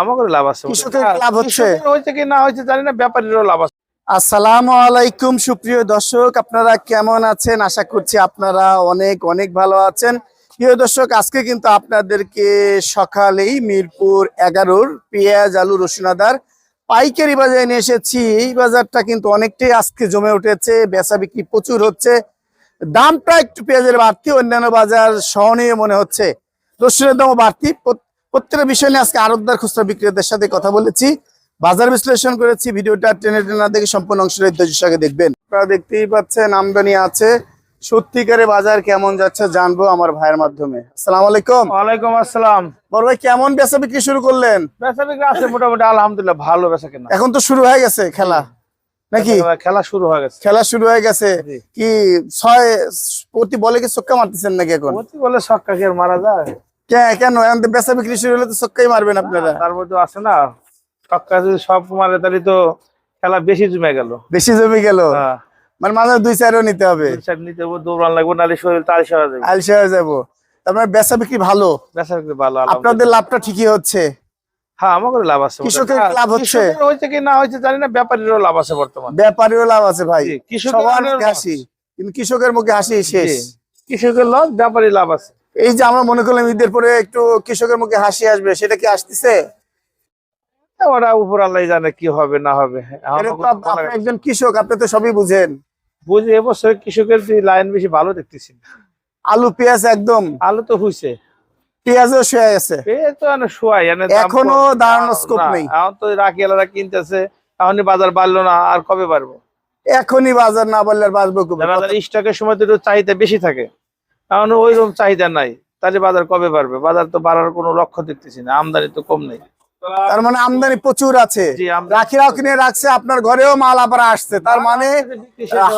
আমাদের লাভ আছে। কৃষকের হ্যাঁ, লাভ হচ্ছে? হয়েছে কি না হয়েছে জানি না ব্যাপারীরও লাভ আছে। আসসালামু আলাইকুম সুপ্রিয় দর্শক আপনারা কেমন আছেন? আশা করছি আপনারা অনেক অনেক ভালো আছেন। প্রিয় দর্শক আজকে কিন্তু আপনাদেরকে সকালেই মিরপুর এগারোর পেঁয়াজ আলু রসুন আদার পাইকারি বাজারে নিয়ে এসেছি। এই বাজারটা কিন্তু অনেকটাই আজকে জমে উঠেছে বেচা বিক্রি প্রচুর হচ্ছে। দামটা একটু পেঁয়াজের বাড়তি অন্যান্য বাজার সহনীয় মনে হচ্ছে। রসুনের দামও বাড়তি প্রত্যেকটা বিষয় নিয়ে আজকে আরবদার খুচরা বিক্রেতাদের সাথে কথা বলেছি। বাজার বিশ্লেষণ করেছি ভিডিওটা টেনে টেনে দেখে সম্পূর্ণ অংশ ধৈর্য সঙ্গে দেখবেন। আপনারা দেখতেই পাচ্ছেন আমদানি আছে। সত্যিকারে বাজার কেমন যাচ্ছে জানব আমার ভাইয়ের মাধ্যমে। আসসালামু আলাইকুম। ওয়ালাইকুম আসসালাম। বড় ভাই কেমন বেচা বিক্রি শুরু করলেন? বেচা বিক্রি আছে মোটামুটি আলহামদুলিল্লাহ ভালো বেচা কেনা। এখন তো শুরু হয়ে গেছে খেলা নাকি? খেলা শুরু হয়ে গেছে। খেলা শুরু হয়ে গেছে। কি ছয় প্রতি বলে কি চক্কা মারতেছেন নাকি এখন? প্রতি বলে ছক্কা কি আর মারা যায়? কেন? বেচা বিক্রি শুরু হলে তো মারবেন আপনারা। তার মধ্যে আছে না যদি সব মারে তাহলে তো খেলা বেশি জমে গেল। বেশি জমি গেল? হ্যাঁ। মানে মাঝে দুই চারও নিতে হবে। নিতে হবে দৌড়ান লাগবে নাহলে শরীর সরা যাবে। আলসা হয়ে যাব। তার মানে বেচা বিক্রি ভালো? বেচা বিক্রি ভালো আপনাদের লাভটা ঠিকই হচ্ছে? হ্যাঁ আমাদের লাভ আছে। কৃষকের লাভ হচ্ছে? হয়েছে কি না হয়েছে জানি না ব্যাপারীরও লাভ আছে বর্তমানে। লাভ আছে ভাই। কৃষকের মুখে হাসি। কিন্তু কৃষকের মুখে হাসি শেষ। কৃষকের লস ব্যাপারী লাভ আছে। এই যে আমরা মনে করলাম ঈদের পরে একটু কৃষকের মুখে হাসি আসবে সেটা কি আসতেছে? ওরা উপর আল্লাহ জানে কি হবে না হবে। একজন কৃষক আপনি তো সবই বুঝেন। বুঝি এবছর কৃষকের লাইন বেশি ভালো দেখতেছি আলু পেঁয়াজ একদম। আলু তো হইছে। পেঁয়াজও শুয়ে গেছে পেয়ে তো এনে শোয়াই এনে এখনও কম। দাঁড়ানোর scope নেই। এখন তো রাখি কিনতেছে এখনই বাজার বাড়লো না আর কবে বাড়বো? এখনই বাজার না বললে আর বাঁচবো? স্টকের সময় তো একটু চাহিদা বেশি থাকে। এখন ওইরকম চাহিদা নাই। তাহলে বাজার কবে বাড়বে? বাজার তো বাড়ার কোনো লক্ষ্য দেখতেছি না আমদানি তো কম নেই। তার মানে আমদানি প্রচুর আছে। রাখিরাও কিনে রাখছে আপনার ঘরেও মাল আবার আসছে। তার মানে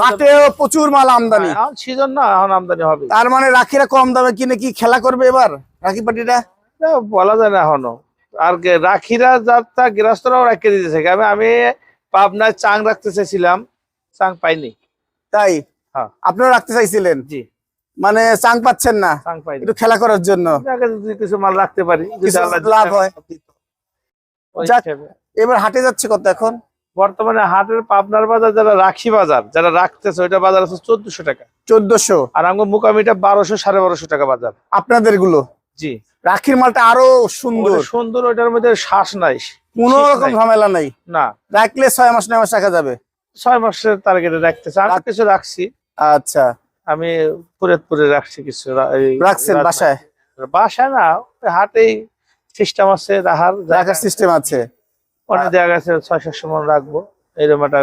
হাটেও প্রচুর মাল আমদানি। এখন সিজন না এখন আমদানি হবে তার মানে রাখিরা কম দামে কিনে কি খেলা করবে এবার? রাখি পাটিটা বলা যায় না এখনও। আর রাখিরা যাত্রা গৃহস্থরাও রাখতে দিতেছে আমি আমি পাবনায় চাং রাখতে চাইছিলাম চাং পাইনি। তাই? হ্যাঁ। আপনারা রাখতে চাইছিলেন? জি। মানে চাং পাচ্ছেন না। একটু খেলা করার জন্য। কিছু মাল রাখতে পারি লাভ হয়। এবার হাটে যাচ্ছে কত এখন? বর্তমানে হাটের পাবনার বাজার যারা রাখি বাজার যারা রাখতেছে ওইটা বাজার আছে চোদ্দশো টাকা। চোদ্দশো। আর আমার মুকামিটা বারোশো সাড়ে বারোশো টাকা বাজার। আপনাদেরগুলো জি। রাখির মালটা আরও সুন্দর। সুন্দর ওইটার মধ্যে শ্বাস নাই। কোনো রকম ঝামেলা নাই। না। রাখলে ছয় মাস নয় মাস রাখা যাবে। ছয় মাসের টার্গেটে রাখতেছে। আমি রাখ- কিছু রাখছি। আচ্ছা। আমি ফরিদপুরে রাখছি কিছু রাখছেন বাসায়? বাসায় না হাটেই সিস্টেম আছে রাখার রাখার সিস্টেম আছে। অনেক জায়গা আছে ছয় সাতশো মন রাখব। এরকম একটা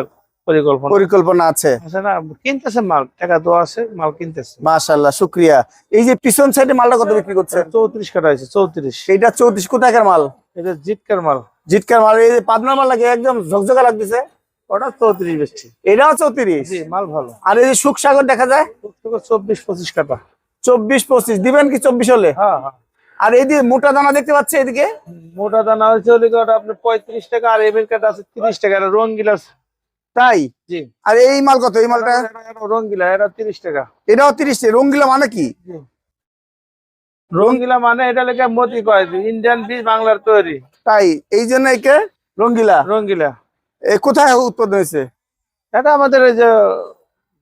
পরিকল্পনা। পরিকল্পনা আছে। না কিনতেছে মাল টাকা তো আছে মাল কিনতেছে। শুক্রিয়া। এই যে পিছন সাইডে মালটা কত বিক্রি করছেন? চৌত্রিশ কাটা হয়েছে চৌত্রিশ। এইটা চৌত্রিশ কোথাকার মাল? এটা জিটকার মাল। জিটকার মাল এই যে পাবনার মাল লাগে একদম ঝকঝকা লাগতেছে? ওটা চৌত্রিশ এটাও চৌত্রিশ? মাল ভালো। আর এই যে সুখসাগর দেখা যায়? চব্বিশ পঁচিশ কাটা। চব্বিশ পঁচিশ দিবেন কি চব্বিশ হলে? হ্যাঁ হ্যাঁ। আর যে মোটা দানা দেখতে পাচ্ছি এদিকে? মোটা দানা হচ্ছে আপনার পঁয়ত্রিশ টাকা আর কাটা আছে তিরিশ টাকা তাই? আর এই মাল কত? এই মালটা? রঙ্গিলা এটা তিরিশ টাকা। এটাও তিরিশ রঙ্গিলা মানে কি? রঙ্গিলা মানে এটা লেগে মতি কয় ইন্ডিয়ান বীজ বাংলার তৈরি। তাই এই জন্য একে রঙ্গিলা রঙ্গিলা কোথায় উৎপাদন হয়েছে? এটা আমাদের যে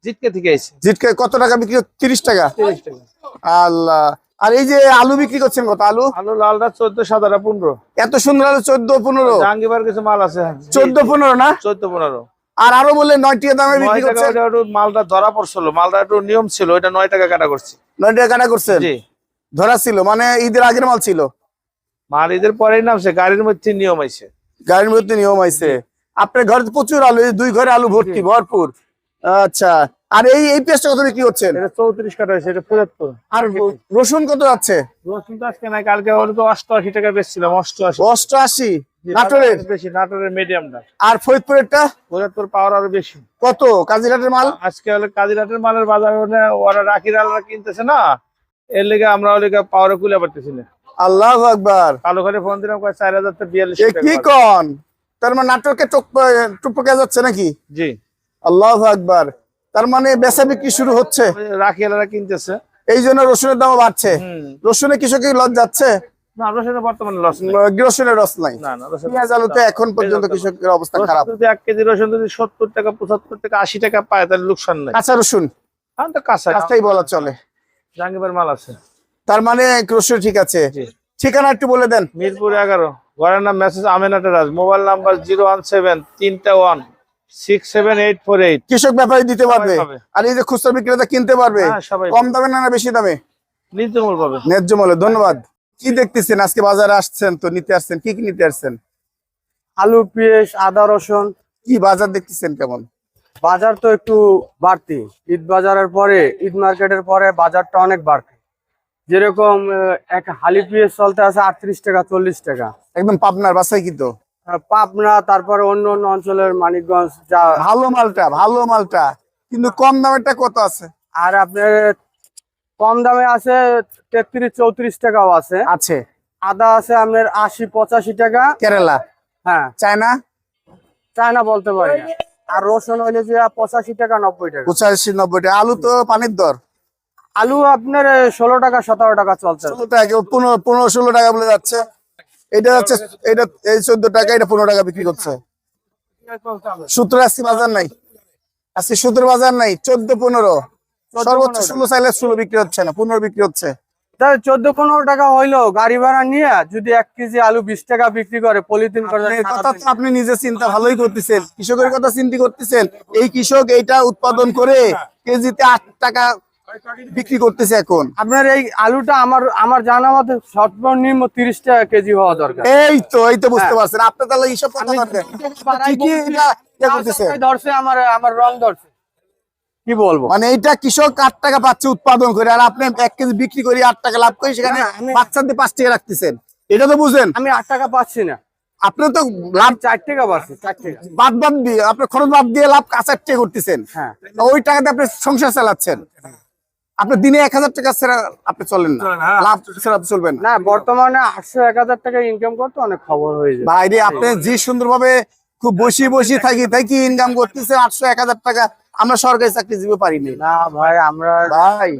জিতকে থেকে জিটকে কত টাকা বিক্রি তিরিশ টাকা? তিরিশ টাকা। আল্লাহ। আর এই যে আলু বিক্রি করছেন কত? আলু? আলু লালটা চোদ্দ সাদাটা পনেরো। এত সুন্দর আলু চোদ্দ পনেরো? জাহাঙ্গীবার কিছু মাল আছে চোদ্দ পনেরো না? চোদ্দ পনেরো। আর আরও বললে নয় টাকা দামে বিক্রি মালটা ধরা পড়ছিল। মালটা একটু নিয়ম ছিল ওইটা নয় টাকা কাটা করছি। নয় টাকা কাটা করছেন? জি। ধরা ছিল মানে ঈদের আগের মাল ছিল? মাল ঈদের পরেই নামছে গাড়ির মধ্যে নিয়ম আইছে। গাড়ির মধ্যে নিয়ম আইছে। আপনার ঘরে প্রচুর আলু দুই ঘরে আলু ভর্তি ভরপুর। আচ্ছা আর এই এই পেঁয়াজটা কত বিক্রি করছেন? এটা চৌত্রিশ কাটা হয়েছে এটা ফরিদপুর আর রসুন কত যাচ্ছে? রসুন তো আজকে নাই কালকে ওর তো অষ্টআশি টাকা বেচছিলাম অষ্টআশি। অষ্টআশি? নাটোরের? বেশি নাটোরের মিডিয়ামটা আর ফরিদপুরেরটা? ফরিদপুর পাওয়ার আরও বেশি। কত? কাজিরাটের মাল? আজকে হলে কাজিরাটের মালের বাজার হলে ওরা রাখি ডালরা কিনতেছে না এর লেগে আমরা ওই লেগে পাওয়ারে কুলে পারতেছি না। আল্লাহ আকবার। কালো ফোন দিলাম কয় চার হাজার থেকে বিয়াল্লিশ কি কন? তার মানে নাটকে টুপকে যাচ্ছে নাকি? জি। আল্লাহ আকবার। তার মানে বেচা বিক্রি শুরু হচ্ছে? ওই রাখি এলারা কিনতেছে। এই জন্য রসুনের দাম বাড়ছে। রসুনে কৃষকের যাচ্ছে? লস আলুতে এখন পর্যন্ত কৃষকের অবস্থা খারাপ। এক কেজি রসুন যদি সত্তর টাকা পঁচাত্তর টাকা আশি টাকা পায় তাহলে লোকসান নেই। কাঁচা রসুন? কাঁচা। কাঁচাই বলা চলে। জাঙ্গিবার মাল আছে। তার মানে রসুন ঠিক আছে। ঠিকানা একটু বলে দেন। মিরপুর এগারো। ঘরের নাম message Amena টেরাস mobile number zero one seven তিনটা one six seven eight four eight কৃষক ব্যাপারী দিতে পারবে। আর এই যে খুচরা বিক্রেতা কিনতে পারবে হ্যাঁ কম দামে না বেশি দামে? নির্জমূল পাবে। ন্যায্য মূল্যে ধন্যবাদ। কি দেখতেছেন? আজকে বাজারে আসছেন তো নিতে আসছেন? কি কি নিতে আসছেন? আলু পেঁয়াজ আদা রসুন। কি বাজার দেখতেছেন কেমন? বাজার তো একটু বাড়তি। ঈদ বাজারের পরে ঈদ মার্কেটের পরে বাজারটা অনেক বাড়তি। যেরকম এক হালি পেঁয়াজ চলতে আছে আটত্রিশ টাকা চল্লিশ টাকা। একদম পাবনার বাসায় কিন্তু। পাবনা তারপরে অন্য অন্য অঞ্চলের মানিকগঞ্জ যা ভালো মালটা ভালো মালটা। কিন্তু কম দামেরটা কত আছে? আর আপনার কম দামে আছে তেত্রিশ চৌত্রিশ টাকাও আছে। আছে। আদা আছে আপনার আশি পঁচাশি টাকা। কেরালা? হ্যাঁ। চায়না? চায়না বলতে পারি আর রসুন হইলে যে পঁচাশি টাকা নব্বই টাকা। পঁচাশি নব্বই টাকা। আলু তো পানির দর। আলু আপনার ষোলো টাকা সতেরো টাকা চলছে। ষোলো টাকা পনেরো পনেরো ষোলো টাকা বলে যাচ্ছে। এটা যাচ্ছে এটা এই চোদ্দ টাকা এটা পনেরো টাকা বিক্রি করছে। সূত্র আজকে বাজার নাই। আজকে সূত্র বাজার নাই চোদ্দ পনেরো। সর্বোচ্চ ষোলো চাইলে ষোলো বিক্রি হচ্ছে না পনেরো বিক্রি হচ্ছে। তাই চোদ্দ পনেরো টাকা হইল গাড়ি ভাড়া নিয়ে যদি এক কেজি আলু বিশ টাকা বিক্রি করে পলিথিন কথা তো আপনি নিজে চিন্তা ভালোই করতেছেন। কৃষকের কথা চিন্তা করতেছেন। এই কৃষক এইটা উৎপাদন করে কেজিতে আট টাকা বিক্রি করতেছে এখন। আপনার এই আলুটা আমার আমার জানা মতে সর্বনিম্ন তিরিশ টাকা কেজি হওয়া দরকার। এই তো এই তো বুঝতে পারছেন। আপনি তাহলে এইসব কথা ইয়ে ধরছে আমার আমার রং ধরছে। কি বলব? মানে এইটা কৃষক আট টাকা পাচ্ছে উৎপাদন করে আর আপনি এক কেজি বিক্রি করে আট টাকা লাভ করে সেখানে বাচ্চাদের পাঁচ টাকা রাখতেছেন। এটা তো বুঝেন। আমি আট টাকা পাচ্ছি না। আপনি তো লাভ চার টাকা চার টাকা। বাদ বাদ দিয়ে আপনার খরচ বাদ দিয়ে লাভ কাঁচা টাকা করতেছেন। হ্যাঁ। ওই টাকাতে আপনি সংসার চালাচ্ছেন। আপনি দিনে এক হাজার টাকা ছাড়া আপনি চলেন না। লাভ ছাড়া আপনি চলবেন না। না বর্তমানে আটশো এক হাজার টাকা ইনকাম করতে অনেক খবর হয়ে যায় বাইরে আপনি যে সুন্দরভাবে খুব বসি বসি থাকি থাকি ইনকাম করতেছে আটশো এক হাজার টাকা? আমরা সরকারি চাকরি চাকরিজীবী পারিনি না ভাই আমরা ভাই।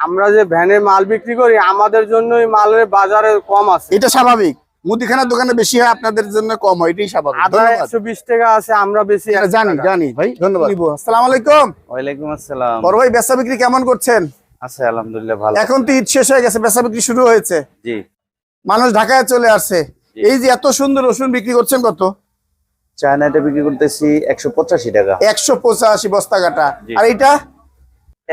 আমরা যে ভ্যানে মাল বিক্রি করি আমাদের জন্যই মালের বাজারে কম আছে। এটা স্বাভাবিক। মুদিখানার দোকানে বেশি হয় আপনাদের জন্য কম হয় এটাই স্বাভাবিক। একশো বিশ টাকা আছে আমরা বেশি জানি জানি ভাই ধন্যবাদ। আসসালামু আলাইকুম। ওয়ালাইকুম আসসালাম। বড় ভাই বেচা বিক্রি কেমন করছেন? আছে আলহামদুলিল্লাহ ভালো। এখন তো ঈদ শেষ হয়ে গেছে বেচা বিক্রি শুরু হয়েছে। জি। মানুষ ঢাকায় চলে আসছে। এই যে এত সুন্দর রসুন বিক্রি করছেন কত? চায়নাটা বিক্রি করতেছি একশো পঁচাশি টাকা। একশো পঁচাশি বস্তা কাটা। আর এটা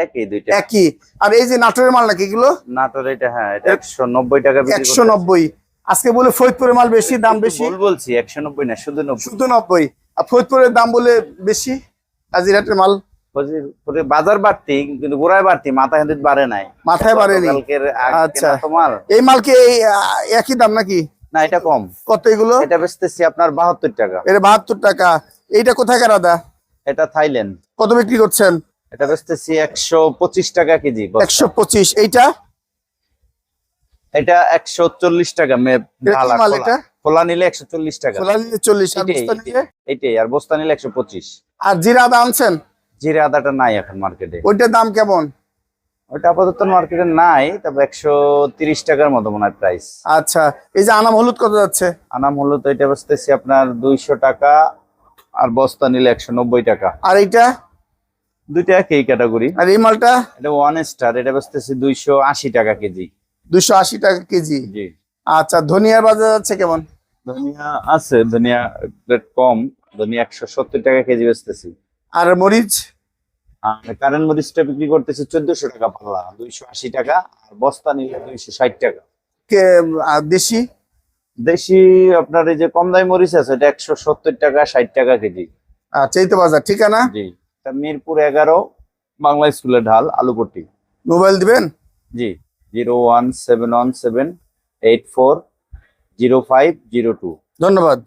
একই দুইটা। একই। আর এই যে নাটোরের মাল নাকি এগুলো? নাটোর এটা হ্যাঁ এটা একশো নব্বই টাকা বিক্রি একশো নব্বই। আজকে বলে ফরিদপুরের মাল বেশি দাম বেশি? বলছি একশো নব্বই না শুধু নব্বই। শুধু নব্বই। আর ফরিদপুরের দাম বলে বেশি কাজিরাটের মাল? বাজার বাড়তি কিন্তু গোড়ায় বাড়তি মাথা কিন্তু বাড়ে নাই। মাথায় বাড়েনি আচ্ছা। কেনা তো মাল। এই মাল কি একই দাম নাকি? না এটা কম। কত এগুলো? এটা বেচতেছি আপনার বাহাত্তর টাকা। এটা বাহাত্তর টাকা। এইটা কোথায় আদা এটা থাইল্যান্ড। কত বিক্রি করছেন? এটা বেচতেছি একশো পঁচিশ টাকা কেজি একশো পঁচিশ। এইটা? এটা একশো চল্লিশ টাকা খোলা। নিলে একশো চল্লিশ টাকা। খোলা নিলে চল্লিশ এটাই, আর বস্তা নিলে একশো পঁচিশ। আর জিরা আদা আনছেন? জিরে আদাটা নাই এখন মার্কেটে। ওইটার দাম কেমন? ওটা আপাতত মার্কেটে নাই তবে একশো তিরিশ টাকার মতো মনে হয় প্রাইস আচ্ছা এই যে আনাম হলুদ কত যাচ্ছে? আনাম হলো তো এটা আপনার দুইশো টাকা আর বস্তা নিলে একশো নব্বই টাকা। আর এইটা? দুইটা একই ক্যাটাগরি আর এই মালটা? এটা ওয়ান স্টার এটা বেচতেছি দুইশো আশি টাকা কেজি। দুশো আশি টাকা কেজি। জি। আচ্ছা ধনিয়ার বাজার যাচ্ছে কেমন? ধনিয়া আছে ধনিয়া রেট কম ধনিয়া একশো সত্তর টাকা কেজি বেচতেছি। আর মরিচ? আর কারেন্ট মরিচটা বিক্রি করতেছি চোদ্দশো টাকা পাল্লা দুইশো আশি টাকা আর বস্তা নিলে দুইশো ষাট টাকা। কে আর দেশি? দেশি আপনার এই যে কম দামি মরিচ আছে এটা একশো সত্তর টাকা ষাট টাকা কেজি। আচ্ছা এই তো বাজার ঠিকানা? জি মিরপুর এগারো বাংলা স্কুলের ঢাল আলুপট্টি। মোবাইল দিবেন? জি। Zero one seven one seven eight four zero five zero two. ধন্যবাদ।